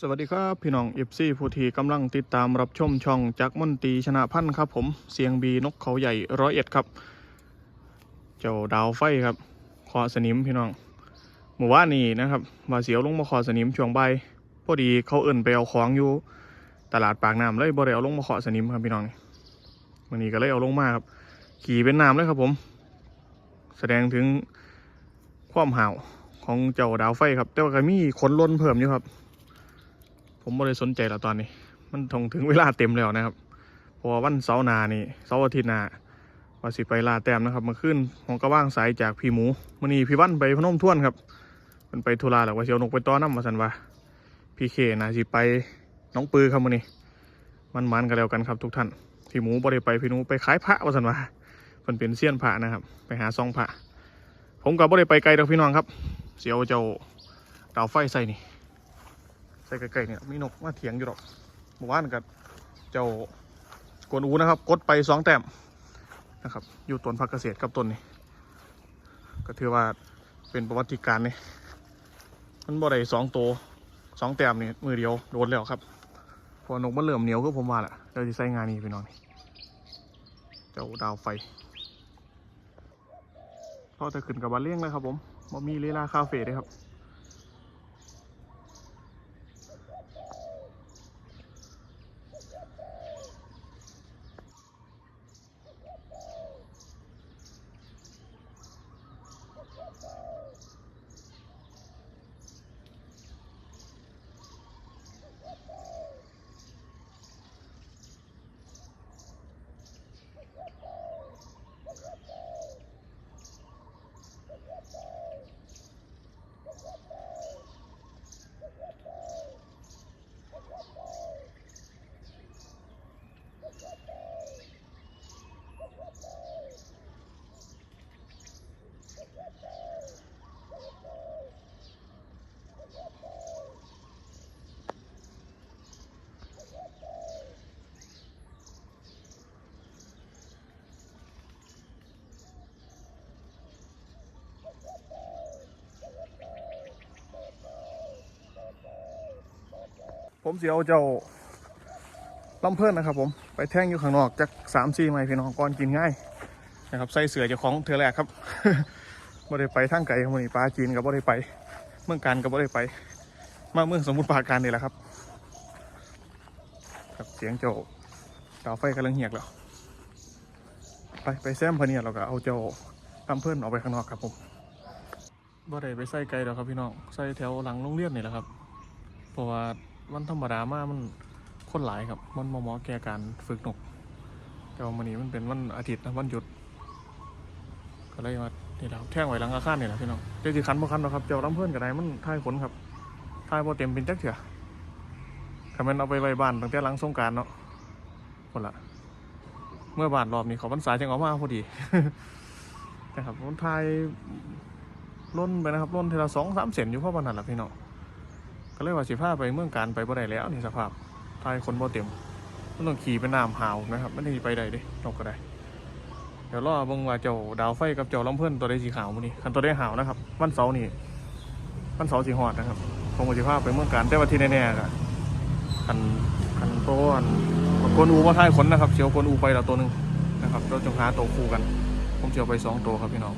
สวัสดีครับพี่น้องเอฟซีผู้ที่กำลังติดตามรับชมช่องจักมนตรีชนะพันธ์ครับผมเสียงบีนกเขาใหญ่ร้อยเอ็ดครับ เจ้าดาวไฟครับคอสนิมพี่น้องหมู่ว่านนี้นะครับว่าเสียวลงมาคอสนิมช่วงใบพอดีเขาเอิ่นไปเอาของอยู่ตลาดปากน้ำเลยบ่ได้เอาลงมาเคาะสนิมครับพี่น้องวันนี้ก็เลยเอาลงมาครับ ขี่เป็นน้ำเลยครับผม แสดงถึงความห่าวของเจ้าดาวไฟครับ แต่ว่าก็มีขนล้นเพิ่มอยู่ครับ ผมไม่ได้สนใจแล้วตอนนี้ มันถงถึงเวลาเต็มแล้วนะครับ พอวันเสาร์นานี่เสาร์อาทิตย์นาว่าสิไปลาแต้มนะครับมาขึ้นหองกระว่างสายจากพี่หมูมันนี่พี่วันไปพนมท่วนครับ มันไปธุระแล้วว่าเชียวนกไปต้อนน้ำมาสันว่าพี่เคนะสิไปน้องปือครับมันนี่มันมันกันแล้วกันครับทุกท่านพี่หมูบ่ได้ไปพี่หนูไปขายพระว่าสันว่ามันเป็นเสี้ยนพระนะครับ ไปหาซองพระผมกับบ่ได้ไปไกลดอกพี่น้องครับ เสียวเจ้าดาวไฟใส่นี่ ใส่ไก่ๆเนี่ยมีนกมาเถียงอยู่หรอกหมู่บ้านกับเจ้ากวนอูนะครับ กดไปสองแต้มนะครับ อยู่ต้นพักเกษตรกับต้นนี้ ก็ถือว่าเป็นประวัติการนี่มันบ่ได้สองโตวสองแต้มนี่มือเดียวโดนแล้วครับพอนกมันเริ่มเหนียวก็ผมว่าแหละเดี๋ยวจะใส่งานนี้ไปนอนเจ้าดาวไฟก็จะขึ้นกับบ้านเลี้ยงเลยครับผมบ่มีเลลาคาเฟ่ด้วยครับ ผมเสียเอาเจ้าลำเพิ่อนนะครับผมไปแท่งอยู่ข้างนอกจากสามสี่ไม้พี่น้องก่อนกินง่ายนะครับใส่เสือเจ้าของเธอแรกครับบ่ได้ไปทางไกลครับวันนี้ปลาจีนกับบ่ได้ไป เมืองการกับบ่ได้ไป มาเมืองสมุทรปราการนี่แหละครับ ครับเสียงเจ้าดาวไฟกำลังเหียกแล้วไปไปแซมพะเนียดเราก็เอาเจ้าลำเพิ่อนออกไปข้างนอกครับผมบ่ได้ไปใส่ไกลแล้วครับพี่น้องใส่แถวหลังโรงเรียนนี่แหละครับ เพราะว่า วันธรรมดามามันคนหลายครับมันมอมอแก่การฝึกนกแต่วันนี้มันเป็นวันอาทิตย์นะวันหยุด ก็เลยมานี่แหละแท่งไว้หลังอาคารนี่แหละพี่น้องเจ้าจีคันบ่คันหรอกครับเจ้าลำเพื่อนกับไดมันท่ายขนครับท่ายบ่เต็มเป็นจักเถื่อถ้ามันเอาไปไว้บ้านตั้งแต่หลังสงการเนาะคนละเมื่อบานรอบนี้เขาพรรษาจังเอามาพอดีนะครับมันทายล้นไปนะครับล้นเทละสองสามเซนอยู่เพราะวันนั้นแหละพี่น้อง ก็เลยว่าสิพาไปเมืองการไปบ่ได้แล้วนี่สภาพทายคนบ่เต็มมันต้องขี่เป็นน้ำหาวนะครับไม่ได้ไปได้เดินกก็ได้ เดี๋ยวรอเบิ่งว่าเจ้าดาวไฟกับเจ้าลำเพิ่อนตัวใดสีขาวมื้อนี้คันตัวใดหาวนะครับวันเสาร์นี่วันเสาร์สีหอดนะครับคงว่าสิพาไปเมืองการแต่ว่าที่แน่ๆก็คันคันโตอันกวนอูมาทายคนนะครับเชียวกวนอูไปแล้วตัวหนึ่งนะครับเราจงหาตัวคู่กัน ผมเชียวไปสองตัวครับพี่น้อง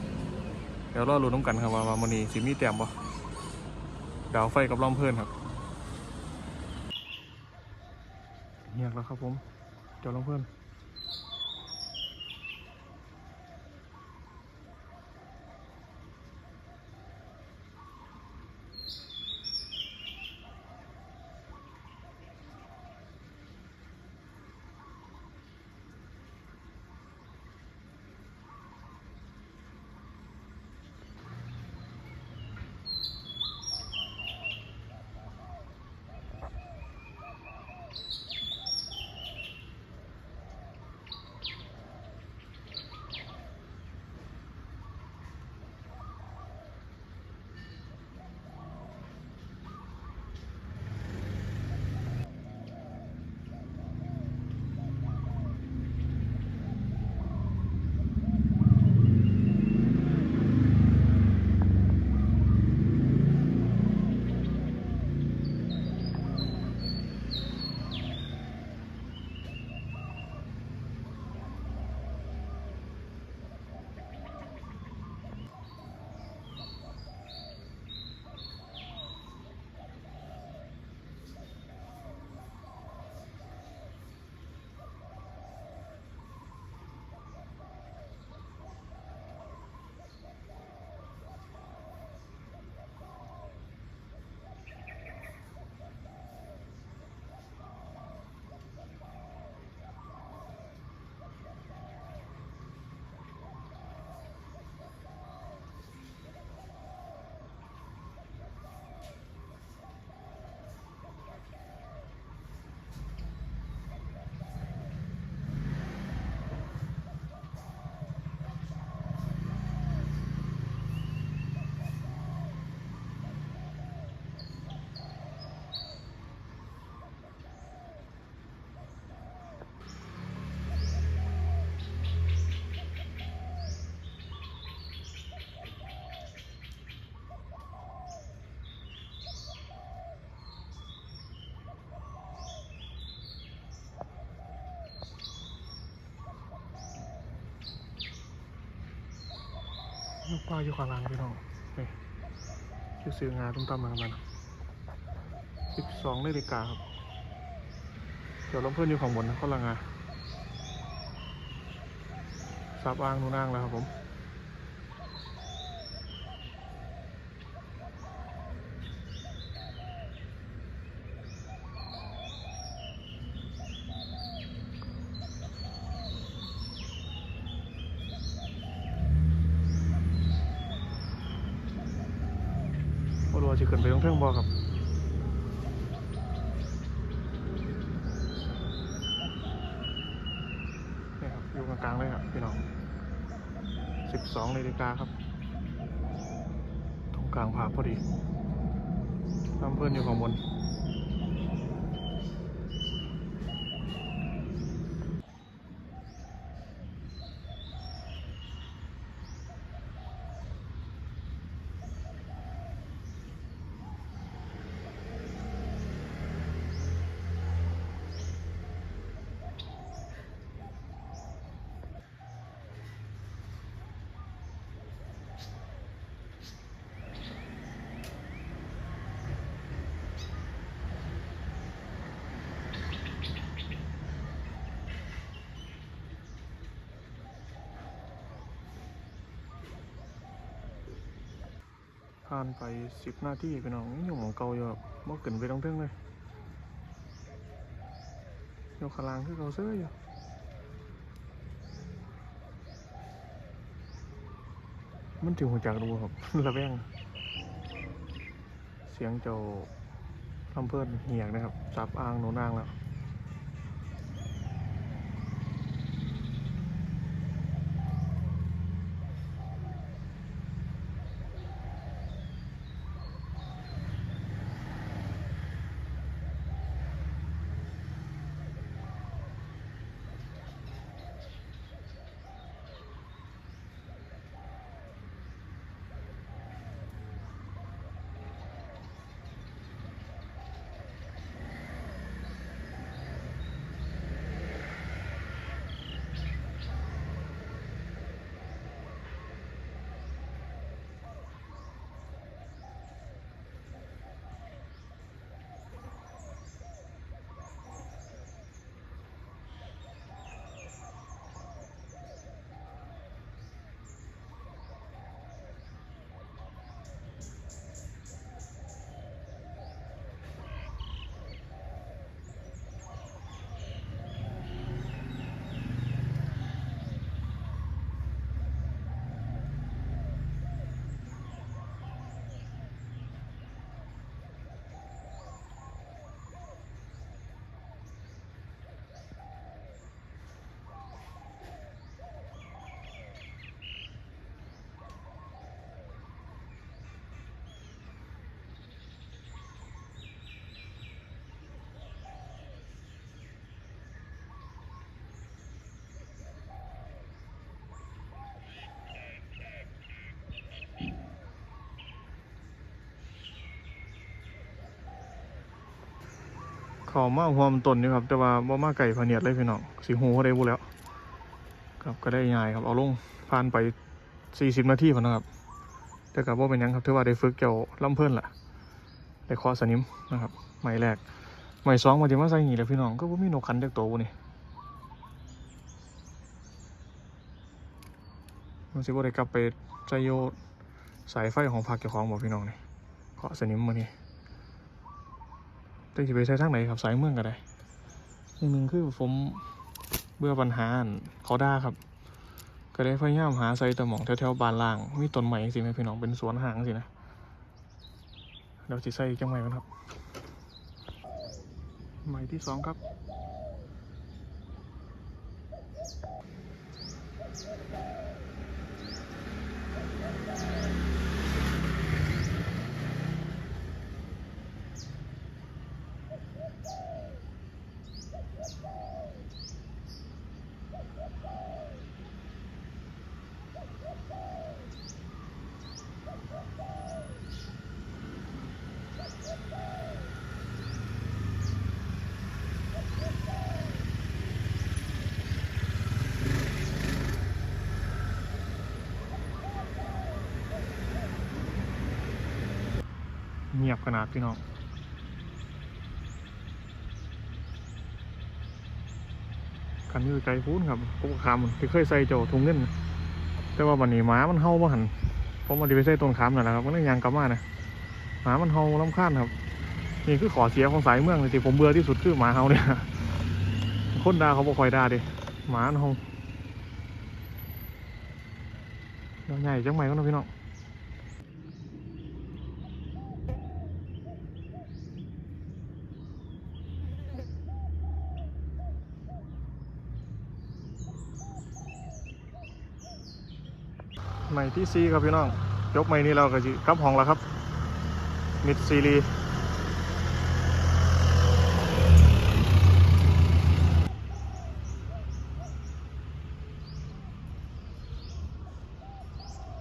เดี๋ยวรอลุ้นน้ำกันครับว่ามื้อนี้สิมีแต้มบ่ ดาวไฟกับล้อมเพื่อนครับเงียบแล้วครับผมเจ้าล้อมเพื่อน นกปลาอยู่ข้างล่างพี่น้องนี่ชื่อซื้องาตุ้มตามมากันสิบสองนาฬิกาครับ เดี๋ยวลำเพื่อนอยู่ข้างบนนะข้างล่างงาซับอ้างนูนอ้างแล้วครับผม บ่รู้ว่าจะขึ้นไปต้อง เพ่งบ่ครับนี่ครับอยู่กลางๆเลยครับพี่น้อง12นาฬิกาครับตรงกลางผาพอดีทำเพื่อนอยู่ข้างบน ผ่านไปสิบนาทีพี่น้องยังอยู่หมองเก่าอยู่ครับบ่ขึ้นไปต้องเพ่งเลยยกขลางคือเขาเสื้ออยู่มันถึงหัวจักรูครับระแวงเสียงเจ้าทำเพื่อนเหียกนะครับซับอ้างโนนอ้างแล้ว เขามาหัวมันต้นอยู่ครับ แต่ว่าบ่มาไก่พเนียดเลยพี่น้องสีหูเขาได้บุแล้ว ครับก็ได้ง่ายครับเอาลงผ่านไปสี่สิบนาทีพอนะครับ แต่กับว่าเป็นยังครับถือว่าได้ฝึกเกี่ยวลำเพิ่นแหละได้คอสนิมนะครับใหม่แรกใหม่สองมาถึงมาใส่หีแล้วพี่น้องก็บ่มีนกขันจากตัวนี่มันสิบ่ได้กลับไปใส่โยสายไฟของภาคเจ้าของบอกพี่น้องนี่เคาะสนิมมานี่ จะสิไปใช้ทางไหนครับสายเมืองก็ได้อีกหนึ่งคือผมเบื่อปัญหาเขาด่าครับ ก็ได้พยายามหาไซต์ตะหมองแถวๆบานล่าง มีต้นใหม่สิไหมพี่น้องเป็นสวนหางสินะเราจะใส่จังไม้กันครับใหม่ที่สองครับาดพี่น้องกันอยู่ไกลพูนครับพวกขามที่เคยใส่เจ้าทุงเงินแต่ว่าวันนี้หมามันเห่าบ่หันผมมาดีไปใส่ต้นขามนั่นแหละครับมันเลยยางกลับมานะหมามันเห่าลำคาญครับนี่คือขอเสียของสายเมืองเลยที่ผมเบื่อที่สุดคือหมาเห่าเนี่ยคนด่าเขาบ่คอยด่าดิหมามันเห่าเดี๋ยวใหญ่จังไหมก็นะพี่น้อง ม่ที่ซีครับพี่น้องยกใหม่นี้เราก็สิกลับห้องแล้วครับ มิดซีรี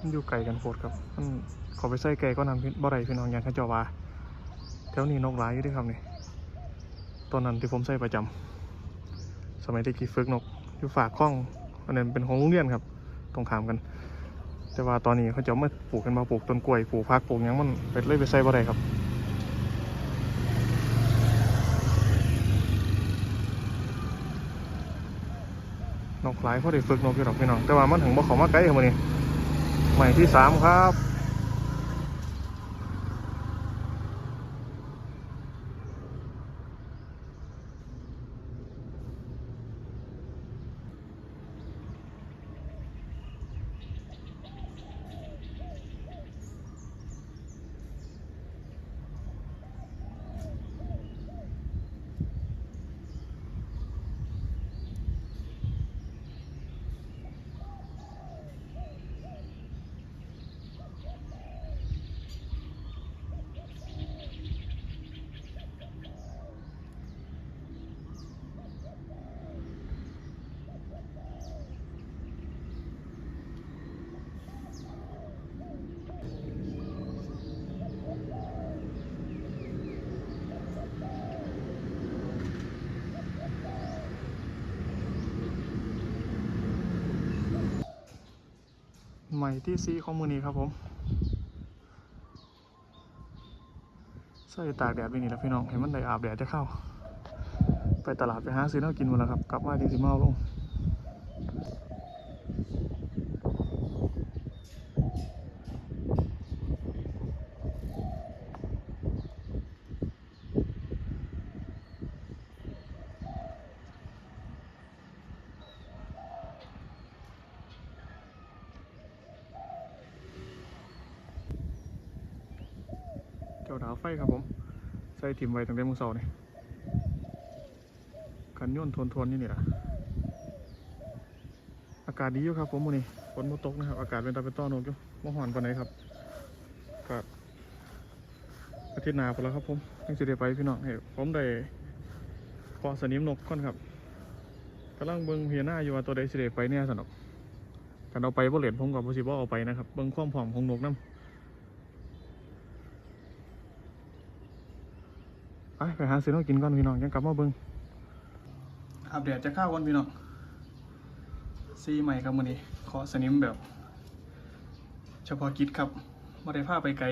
มันอยู่ไกลกันโคตรครับมันขอไปใส่ไก่ก็นำพี่บ่ไรพี่น้องอย่างข้าเจาวาแถวนี้นกหลายอยู่ด้วยครับนี่ตอนนั้นที่ผมใส่ประจำสมัยที่กี้ฝึกนกอยู่ฝากข้องอันนั้นเป็นของโรงเรียนครับ ตรงขามกัน แต่ว่าตอนนี้เขาจะมาปลูกกันมาปลูกต้นกล้วยปลูกพักปลูกยังมันเป็นเลยไปใส่บ่ได้ครับนกหลายเขาได้ฝึกนกอยู่ดอกพี่น้องแต่ว่ามันถึงบ่เขามาไกลครับวันนี้ใหม่ที่สามครับ ใหม่ที่ซีของมือนี้ครับผมใส่ตากแดดไปนี่แล้วพี่น้องเห็นมันได้อาบแดดจะเข้า ไปตลาดไปหาซื้อแน้กินหมดแล้วครับ กลับมาดีสิเมาลง เจ้าดาวไฟครับผม ใส่ถิ่มไว้ตั้งแต่มื้อเช้านี่กันย่นทวนทวนๆนี่นี่ล่ะอากาศดีอยู่ครับ ผมมื้อนี้ฝนบ่ตกนะครับ อากาศเป็นตาเป็นต้อนกอยู่บ่ฮ้อนปานใดครับก็อาทิตย์หน้าพุ่นแล้วครับ ผมยังสิได้ไปพี่น้องให้ผมได้พอสนิมนกก่อนครับกำลังเบิ่งเฮียหน้าอยู่ว่าตัวใดสิได้ไปเนี่ยสนอกกันเอาไปบ่เหรียญผมกับบ่สิบ่เอาไปนะครับ เบิ่งความพร้อมของนกนํ ไปไปหาซื้อน้องกินก่อนพี่น้องยังกลับมาเบิ้งอัปเดตจะข้าวก่อนพี่น้องซีใหม่ครับมื้อนี้ขอสนิมแบบ เฉพาะกิจครับไม่ได้พาไปไกล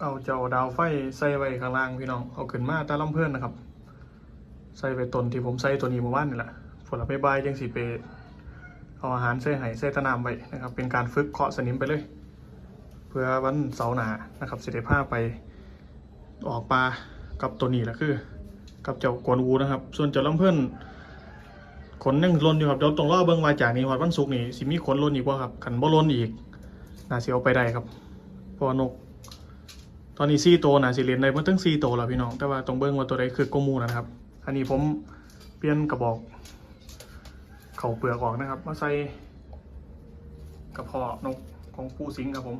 เอาเจ้าดาวไฟใส่ไว้ข้างล่างพี่น้อง เอาขึ้นมาตาล่ำเพื่อนนะครับ ใส่ไปตนที่ผมใส่ตัวนี้เมื่อวานนี่แหละผลไปบายยังสีไป เอาอาหารใส่ไห้ใส่ตะนามไว้นะครับ เป็นการฝึกเคาะสนิมไปเลย เพื่อวันเสาร์หนานะครับสิได้พาไปออกปลากับตัวนี้แหละคือ กับเจ้ากวนอูนะครับ ส่วนเจ้าลำเพื่อนขนยังล้นอยู่ครับเดี๋ยวต้องรอเบิ่งว่าจากนี้วันวันศุกร์นี่สิมีขนล้นอีกว่าครับขันบ่ล้นอีกน่าสิเอาไปได้ครับเพราะนก ตอนนี้ซี่โตน่าสิเรียนได้เพิ่ตั้งซี่โตแล้วพี่น้อง แต่ว่าต้องเบิ่งว่าตัวใดคือกมูนะครับ อันนี้ผมเปลี่ยนกระบอก เขาเปลือกออกนะครับ มาใส่กระเพาะนกของปูสิงห์ครับผม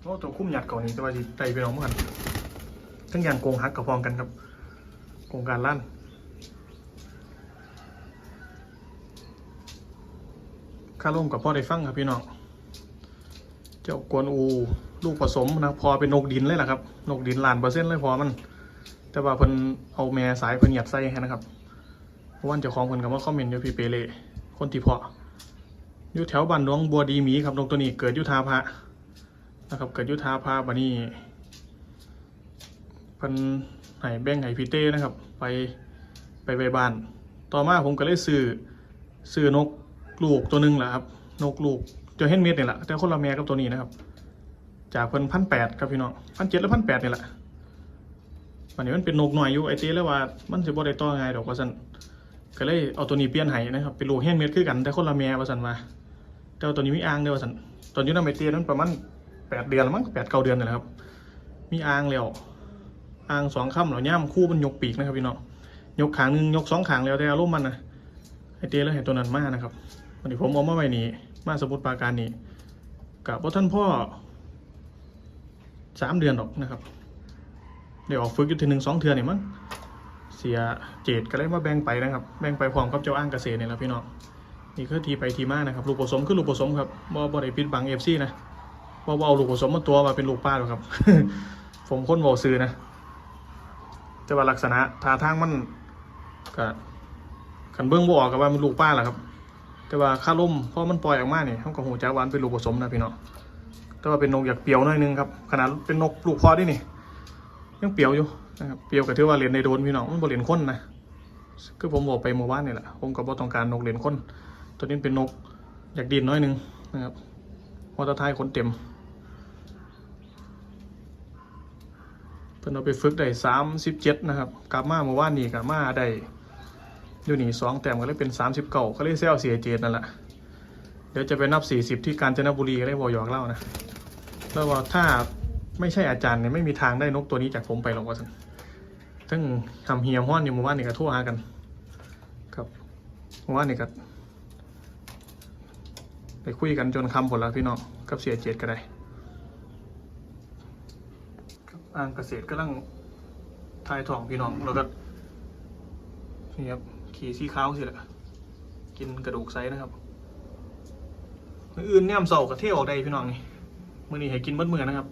โอ้ตัวคุ้มหยัดเก่านี้แต่ว่าสิไตไปน้องเหมือนกันทั้งอย่างโกงฮักกับพองกันครับโกงการลั่นค่าร่มกับพ่อได้ฟังครับพี่น้องเจ้ากวนอูลูกผสมนะพอเป็นนกดินเลยแหละครับ นกดินล้านเปอร์เซ็นต์เลยพอมัน แต่ว่าเพิ่นเอาแม่สายเพิ่นหยัดใส่ให้นะครับ วันเจ้าของคนกับว่าคอมเมนต์อยู่พี่เปเล่คนที่เพาะอยู่แถวบ้านหลวงบัวดีหมีครับนกตัวนี้เกิดอยุทธาพระนะครับ เกิดอยุทธาพระบันนี้เพิ่นให้แบ่งให้พี่เต้นะครับ ไปไปไปบ้าน ต่อมาผมก็เลยซื้อซื้อนกลูกตัวหนึงแหละครับ นกลูกเจะเห็นเม็ดนี่ยแหละแต่คนละแม่กับตัวนี้นะครับ จากเพิ่นพันแปดครับพี่น้องพันเจ็ดแล้วพันแปดเนี่ยแหละวันนี้มันเป็นนกหน่อยอยู่ไอเต้แล้วว่ามันจะบ่ได้ต่อไงดอกว่าซั่น ก็เลยเอาตัวนี้เปลี่ยนให้นะครับเป็นลูกเฮนเม็ดคือกันแต่คนละแม่ว่าสันมาแต่ว่าตัวนี้มีอ่างเดียวว่าสันตอนอยูน้ำไมเตียนั้นประมาณแปดเดือนมั้งแปดเก้าเดือนนี่แหละครับ มีอ่างแล้วอ่างสองค่ำเหล่าย่ำคู่มันยกปีกนะครับพี่น้องยกขางหนึงยกสองขางแล้วแต่อารมณ์มันนะไอเตียแล้วเห็นตัวนั้นมากนะครับวันนี้ผมเอามาไว้นี่มาสมุดปาการนี่กับพ่ท่านพ่อสามเดือนหรอกนะครับเดี๋ยวออกฝึกอยู่ทีหนึ่งสองเทือนนี่มั้ง เสียเจดก็เลยมาแบ่งไปนะครับ แบ่งไปพร้อมกับเจ้าอ้างเกษตรเนี่ยแหละพี่น้องนี่คือทีไปทีมานะครับลูกผสมคือลูกผสมครับบ่บ่ได้ปิดบังเอฟซีนะบ่บ่เอาลูกผสมมาตัวมาเป็นลูกป้าหรอกครับ ผมคนบ่ซื้อนะแต่ว่าลักษณะท่าทางมันก็ขันเบื้องบ่ออกกับว่ามันลูกป้าแหละครับ แต่ว่าค่าล่มเพอมันปล่อยออกมาเนี่ยเขาก็หูจักวามันเป็นลูกผสมนะพี่น้องแต่ว่าเป็นนกอยากเปรียวหน่อยนึงครับขนาดเป็นนกลูกพอด้นี่ ยังเปรียวอยู่นะครับเปรียวกับที่ว่าเหรียนในโดนพี่น้องมันบ่เรียนคนนะคือผมบอกไปเมื่อวานนี่แหละผมก็บ่ต้องการนกเหรียนคนตัวนี้เป็นนกอยากดินน้อยหนึงนะครับมอเตอร์ไทยคนเต็มเพิ่นเอาไปฝึกได้สามสิบเจ็ดนะครับกลับมาเมื่อวานนี้กลับมาได้อยู่นี่สองแต้มก็เลยเป็นสามสิบเก้าก็เลยเซลเสียเจดนั่นแหละเดี๋ยวจะไปนับสี่สิบที่กาญจนบุรีก็ได้บอยอกเล่านะแล้วว่าถ้า ไม่ใช่อาจารย์เนี่ยไม่มีทางได้นกตัวนี้จากผมไปหรอกว่าสันทั้งทำเฮียห้อนอยู่หมู่บ้านนี่ก็ทั่วหากันครับหมู่บ้านนี่ก็ไปคุยกันจนคำผลแล้วพี่น้องกับเสียเจดก็ได้ครับอ่างเกษตรกำลังทายทองพี่น้องแล้วก็นี่ครับขี่สีขาวสิแหละกินกระดูกไซนะครับมืออื่นเนี่ยมเสากระเที่ยวออกได้พี่น้องนี่มือนี้ให้กินเบิดมือนะครับ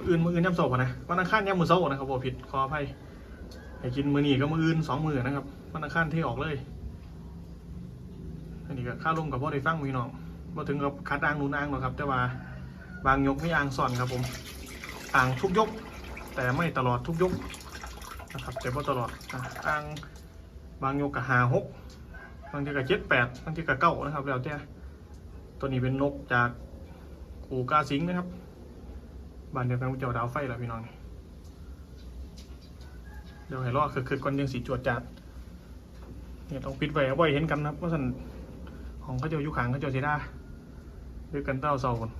มืออื่นมืออื่นย่ำเสาร์นะวันอังคารย่ำมือเสาร์นะครับบอกผิดขออภัยให้กินมือนี้ก็มืออื่นสองมือนะครับวันอังคารเที่ออกเลยอันนี้ก็ค่าลมกับพ่อได้ฟังพี่น้องมาถึงกับคัดอ่างนูนอ่างหรอกครับ แต่ว่าบางยกไม่อ่างซ่อนครับผมอ่างทุกยก แต่ไม่ตลอดทุกยกนะครับแต่ว่าตลอดอ่างบางยกกับหาหกบางทีกับเจ็ดแปดบางทีกับเก้านะครับแล้วแต่ตัวนี้เป็นนกจากอูกาสิงนะครับ บ้านเดียวกันกับเจ้าดาวไฟล่ะพี่น้องเดี๋ยวให้รอคือคือก่อนยังสีจวดจัดเนี่ยต้องปิดไว้เอาไว้เห็นกันนะเพราะสันของเขาเจ้าอยู่ขางเขาเจ้าเสียดาด้วยกันเต้าเสาคน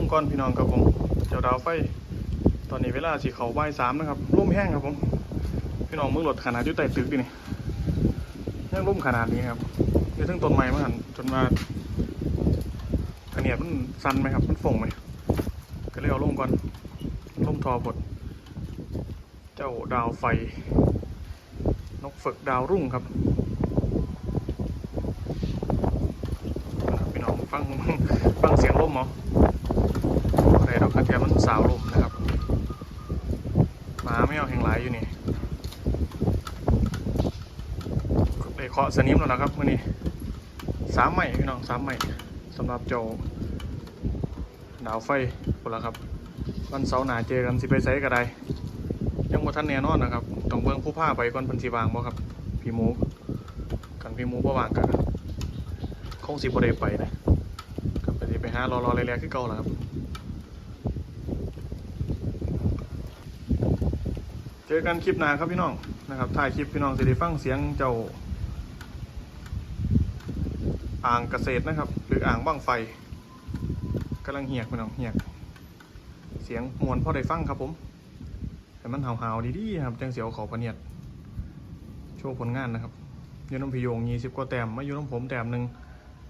งก่อนพี่น้องครับผมเจ้าดาวไฟ ตอนนี้เวลาสีเขาบ่ายสามนะครับร่มแห้งครับผม พี่น้องมึงรถขนาดอยู่ใต้ตึกดินี่ยังร่มขนาดนี้ครับเดี๋ยวถึงต้นไม้มาหันจนมาอันเนี้ยมันสั้นไหมครับ มันฝงไหมก็เลยเอาลงก่อนล่มทอบดเจ้าดาวไฟ นกฝึกดาวรุ่งครับพี่น้องฟังฟังเสียงลมเหรออะไรดอกกระเที ยมมันสาวลมนะครับหมาไม่เอาแห่งหลายอยู่นี่ได้เคาะสนิมแล้วนะครับมื่อนี้สามใหม่พี่น้องสามใหม่สำหรับเจ้าดาวไฟคนละครับวันเสาร์หนาเจอกันสิไปไซก็ได้ยังบ่ทันแน่นอนนะครับต้องเบิ่งผู้ผ้าไปก่อนพันสีวางบ่ครับพี่หมูกันพี่หมูบ่วางกันคงสิบ่ได้ไปนะก็ไปสิไปหารอรอแรกๆคือเก่าแหละครับ เจอกันคลิปหน้าครับพี่น้องนะครับถ่ายคลิปพี่น้องสิได้ฟังเสียงเจ้า อ่างเกษตรนะครับ หรืออ่างบ้างไฟกำลังเหียกพี่น้องเหียก เสียงมวนพ่อได้ฟังครับผมแต่มันหาวๆดีๆครับจังเสียวเขาพเนียดโชว์ผลงานนะครับอยูน้ำพิโยงยี่สิบกว่าแต้มมายูน้ำผมแต้มหนึ่ง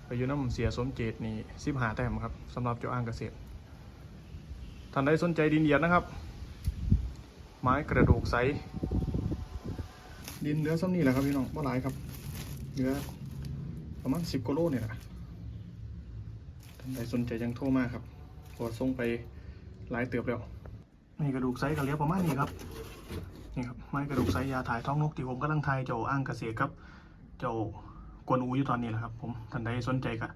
ไปยูน้ำเสียสมเจตนี่สิบหาแต้มครับสำหรับเจ้าอ่างเกษตรท่านใดสนใจดินเดียดนะครับ ม้กระดูกใส ดินเหลือซ้ำนี่แหละครับพี่น้องว่าหลายครับ เหลือประมาณสิบกิโลเนี่ยแหละท่านใดสนใจยังโทรมาครับพอส่งไปหลายเติบแล้วนี่กระดูกไซก็เลือประมาณนี้ครับนี่ครับไม้กระดูกไซยาถ่ายท้องนกที่ผมกำลังถ่ายเจ้าอ่างเกษตรครับ เจ้ากวนอูอยู่ตอนนี้แหละครับ ผมท่านใดสนใจก็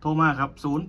โทรมาครับ 0 8